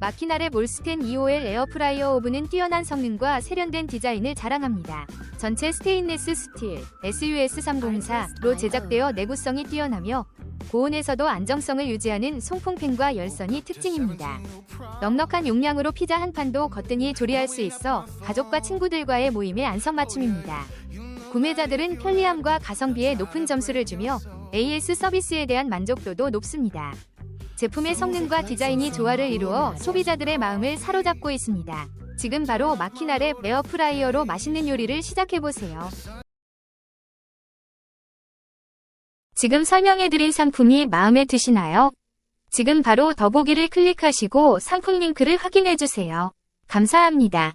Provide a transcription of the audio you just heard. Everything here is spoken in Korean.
마키나레 몰스텐 2OL 에어프라이어 오븐은 뛰어난 성능과 세련된 디자인을 자랑합니다. 전체 스테인레스 스틸 SUS304로 제작되어 내구성이 뛰어나며 고온에서도 안정성을 유지하는 송풍팬과 열선이 특징입니다. 넉넉한 용량으로 피자 한 판도 거뜬히 조리할 수 있어 가족과 친구들과의 모임에 안성맞춤입니다. 구매자들은 편리함과 가성비에 높은 점수를 주며 AS 서비스에 대한 만족도도 높습니다. 제품의 성능과 디자인이 조화를 이루어 소비자들의 마음을 사로잡고 있습니다. 지금 바로 마키나레 에어프라이어로 맛있는 요리를 시작해보세요. 지금 설명해드린 상품이 마음에 드시나요? 지금 바로 더보기를 클릭하시고 상품 링크를 확인해주세요. 감사합니다.